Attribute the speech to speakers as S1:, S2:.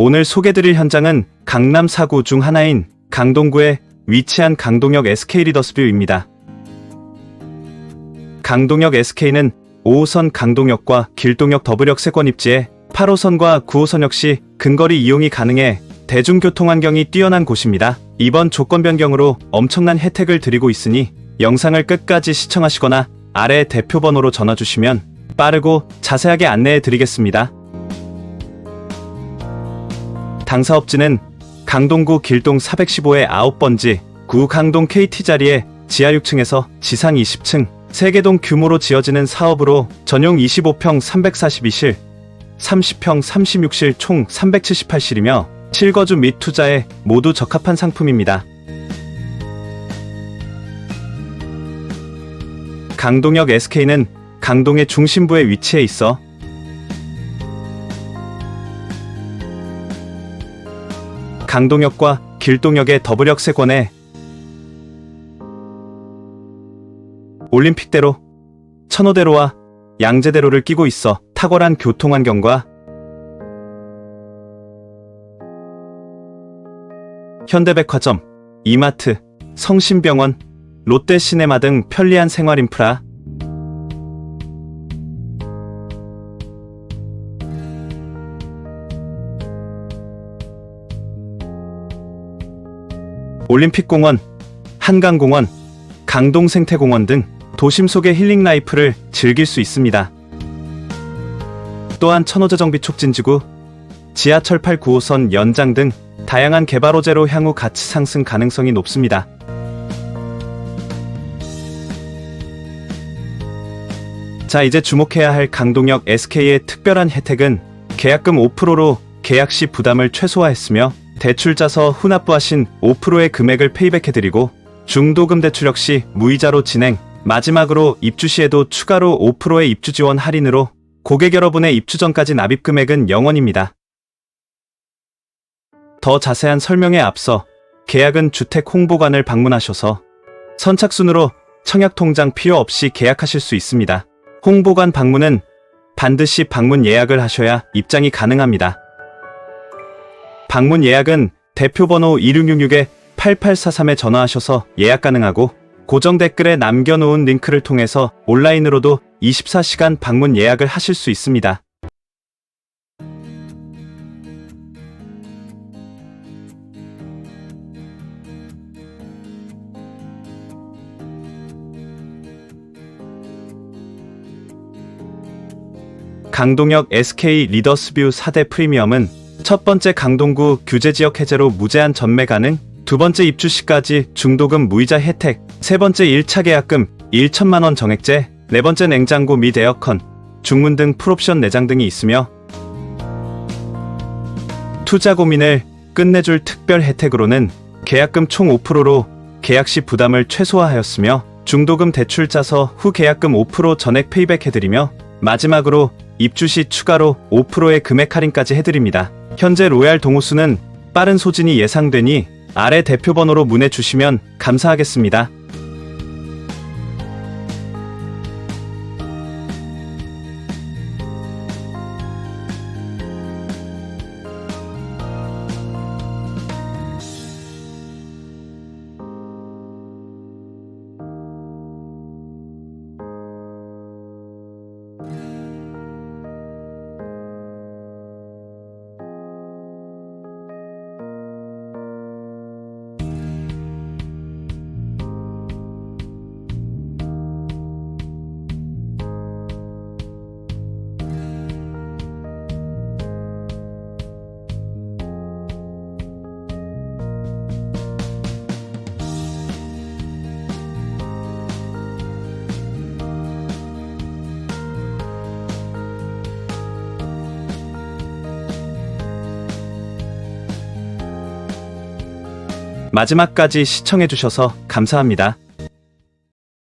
S1: 오늘 소개드릴 현장은 강남 4구 중 하나인 강동구에 위치한 강동역 SK 리더스뷰입니다. 강동역 SK는 5호선 강동역과 길동역 더블역 세권 입지에 8호선과 9호선 역시 근거리 이용이 가능해 대중교통 환경이 뛰어난 곳입니다. 이번 조건 변경으로 엄청난 혜택을 드리고 있으니 영상을 끝까지 시청하시거나 아래 대표 번호로 전화 주시면 빠르고 자세하게 안내해 드리겠습니다. 당사업지는 강동구 길동 415의 9번지 구강동 KT 자리에 지하 6층에서 지상 20층 세개동 규모로 지어지는 사업으로 전용 25평 342실, 30평 36실 총 378실이며 실거주 및 투자에 모두 적합한 상품입니다. 강동역 SK는 강동의 중심부에 위치해 있어 강동역과 길동역의 더블역 세 권에 올림픽대로, 천호대로와 양재대로를 끼고 있어 탁월한 교통환경과 현대백화점, 이마트, 성심병원, 롯데시네마 등 편리한 생활 인프라, 올림픽공원, 한강공원, 강동생태공원 등 도심 속의 힐링 라이프를 즐길 수 있습니다. 또한 천호재 정비 촉진지구, 지하철 8, 9호선 연장 등 다양한 개발 호재로 향후 가치 상승 가능성이 높습니다. 자, 이제 주목해야 할 강동역 SK의 특별한 혜택은 계약금 5%로 계약 시 부담을 최소화했으며 대출자서 후납부하신 5%의 금액을 페이백해드리고 중도금 대출 역시 무이자로 진행, 마지막으로 입주 시에도 추가로 5%의 입주 지원 할인으로 고객 여러분의 입주 전까지 납입 금액은 0원입니다. 더 자세한 설명에 앞서 계약은 주택 홍보관을 방문하셔서 선착순으로 청약 통장 필요 없이 계약하실 수 있습니다. 홍보관 방문은 반드시 방문 예약을 하셔야 입장이 가능합니다. 방문 예약은 대표번호 2666-8843에 전화하셔서 예약 가능하고 고정 댓글에 남겨놓은 링크를 통해서 온라인으로도 24시간 방문 예약을 하실 수 있습니다. 강동역 SK 리더스뷰 4대 프리미엄은 첫 번째 강동구 규제 지역 해제로 무제한 전매 가능, 두 번째 입주 시까지 중도금 무이자 혜택, 세 번째 1차 계약금 1천만 원 정액제, 네 번째 냉장고 및 에어컨, 중문 등 풀옵션 내장 등이 있으며 투자 고민을 끝내줄 특별 혜택으로는 계약금 총 5%로 계약 시 부담을 최소화하였으며 중도금 대출 짜서 후 계약금 5% 전액 페이백 해드리며 마지막으로 입주 시 추가로 5%의 금액 할인까지 해드립니다. 현재 로얄 동호수는 빠른 소진이 예상되니 아래 대표 번호로 문의 주시면 감사하겠습니다. 마지막까지 시청해주셔서 감사합니다.